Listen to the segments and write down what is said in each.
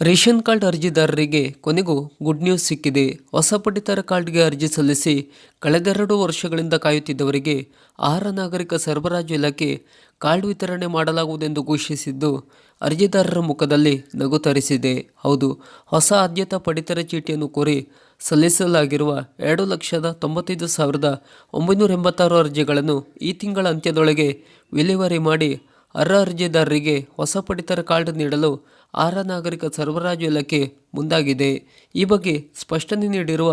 Ration card ಅರ್ಜಿದಾರರಿಗೆ ಕೊನೆಗೂ good news ಸಿಕ್ಕಿದೆ. ಹೊಸ ಪಡಿತರ ಕಾರ್ಡ್ಗೆ ಅರ್ಜಿ ಸಲ್ಲಿಸಿ ಕಳೆದೆರಡು ವರ್ಷಗಳಿಂದ ಕಾಯುತ್ತಿದ್ದವರಿಗೆ ಆಹಾರ ನಾಗರಿಕ ಸರಬರಾಜು ಇಲಾಖೆ ಕಾರ್ಡ್ ವಿತರಣೆ ಮಾಡಲಾಗುವುದೆಂದು ಘೋಷಿಸಿದ್ದು ಅರ್ಜಿದಾರರ ಮುಖದಲ್ಲಿ ನಗು ತರಿಸಿದೆ. ಹೌದು, ಹೊಸ ಆದ್ಯತಾ ಪಡಿತರ ಚೀಟಿಯನ್ನು ಕೋರಿ ಸಲ್ಲಿಸಲಾಗಿರುವ ಎರಡು ಲಕ್ಷದ ತೊಂಬತ್ತೈದು ಸಾವಿರದ ಒಂಬೈನೂರ ಎಂಬತ್ತಾರು ಅರ್ಜಿಗಳನ್ನು ಈ ತಿಂಗಳ ಅಂತ್ಯದೊಳಗೆ ವಿಲೇವಾರಿ ಮಾಡಿ ಅರ್ಹ ಅರ್ಜಿದಾರರಿಗೆ ಹೊಸ ಪಡಿತರ ಕಾರ್ಡ್ ನೀಡಲು ಆಹಾರ ನಾಗರಿಕ ಸರಬರಾಜು ಇಲಾಖೆ ಮುಂದಾಗಿದೆ. ಈ ಬಗ್ಗೆ ಸ್ಪಷ್ಟನೆ ನೀಡಿರುವ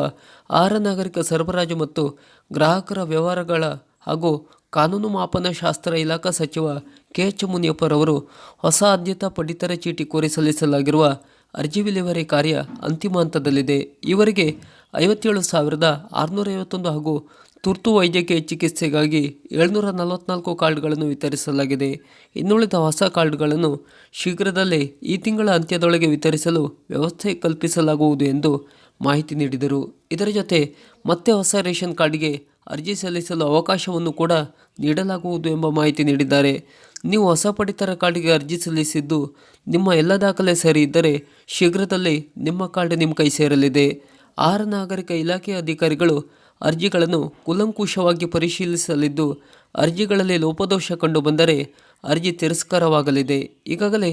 ಆಹಾರ ನಾಗರಿಕ ಸರಬರಾಜು ಮತ್ತು ಗ್ರಾಹಕರ ವ್ಯವಹಾರಗಳ ಹಾಗೂ ಕಾನೂನು ಮಾಪನ ಶಾಸ್ತ್ರ ಇಲಾಖಾ ಸಚಿವ ಕೆ ಎಚ್ ಮುನಿಯಪ್ಪರವರು ಹೊಸ ಆದ್ಯತಾ ಪಡಿತರ ಚೀಟಿ ಕೋರಿ ಸಲ್ಲಿಸಲಾಗಿರುವ ಅರ್ಜಿ ವಿಲೇವಾರಿ ಕಾರ್ಯ ಅಂತಿಮ ಹಂತದಲ್ಲಿದೆ. ಈವರೆಗೆ ಐವತ್ತೇಳು ಸಾವಿರದ ಆರುನೂರ ಐವತ್ತೊಂದು ಹಾಗೂ ತುರ್ತು ವೈದ್ಯಕೀಯ ಚಿಕಿತ್ಸೆಗಾಗಿ ಏಳ್ನೂರ ನಲವತ್ನಾಲ್ಕು ಕಾರ್ಡ್ಗಳನ್ನು ವಿತರಿಸಲಾಗಿದೆ. ಇನ್ನುಳಿದ ಹೊಸ ಕಾರ್ಡ್ಗಳನ್ನು ಶೀಘ್ರದಲ್ಲೇ ಈ ತಿಂಗಳ ಅಂತ್ಯದೊಳಗೆ ವಿತರಿಸಲು ವ್ಯವಸ್ಥೆ ಕಲ್ಪಿಸಲಾಗುವುದು ಎಂದು ಮಾಹಿತಿ ನೀಡಿದರು. ಇದರ ಜೊತೆ ಮತ್ತೆ ಹೊಸ ರೇಷನ್ ಕಾರ್ಡ್ಗೆ ಅರ್ಜಿ ಸಲ್ಲಿಸಲು ಅವಕಾಶವನ್ನು ಕೂಡ ನೀಡಲಾಗುವುದು ಎಂಬ ಮಾಹಿತಿ ನೀಡಿದ್ದಾರೆ. ನೀವು ಹೊಸ ಪಡಿತರ ಕಾರ್ಡ್ಗೆ ಅರ್ಜಿ ಸಲ್ಲಿಸಿದ್ದು ನಿಮ್ಮ ಎಲ್ಲ ದಾಖಲೆ ಸರಿ ಇದ್ದರೆ ಶೀಘ್ರದಲ್ಲೇ ನಿಮ್ಮ ಕಾರ್ಡ್ ನಿಮ್ಮ ಕೈ ಸೇರಲಿದೆ. ಆಹಾರ ನಾಗರಿಕ ಇಲಾಖೆಯ ಅಧಿಕಾರಿಗಳು ಅರ್ಜಿಗಳನ್ನು ಕೂಲಂಕುಷವಾಗಿ ಪರಿಶೀಲಿಸಲಿದ್ದು, ಅರ್ಜಿಗಳಲ್ಲಿ ಲೋಪದೋಷ ಕಂಡುಬಂದರೆ ಅರ್ಜಿ ತಿರಸ್ಕಾರವಾಗಲಿದೆ. ಈಗಾಗಲೇ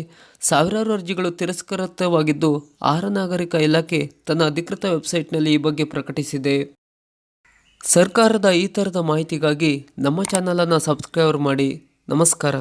ಸಾವಿರಾರು ಅರ್ಜಿಗಳು ತಿರಸ್ಕೃತವಾಗಿದ್ದು, ಆಹಾರ ನಾಗರಿಕ ಇಲಾಖೆ ತನ್ನ ಅಧಿಕೃತ ವೆಬ್ಸೈಟ್ನಲ್ಲಿ ಈ ಬಗ್ಗೆ ಪ್ರಕಟಿಸಿದೆ. ಸರ್ಕಾರದ ಈ ಥರದ ಮಾಹಿತಿಗಾಗಿ ನಮ್ಮ ಚಾನಲನ್ನು ಸಬ್ಸ್ಕ್ರೈಬ್ ಮಾಡಿ. ನಮಸ್ಕಾರ.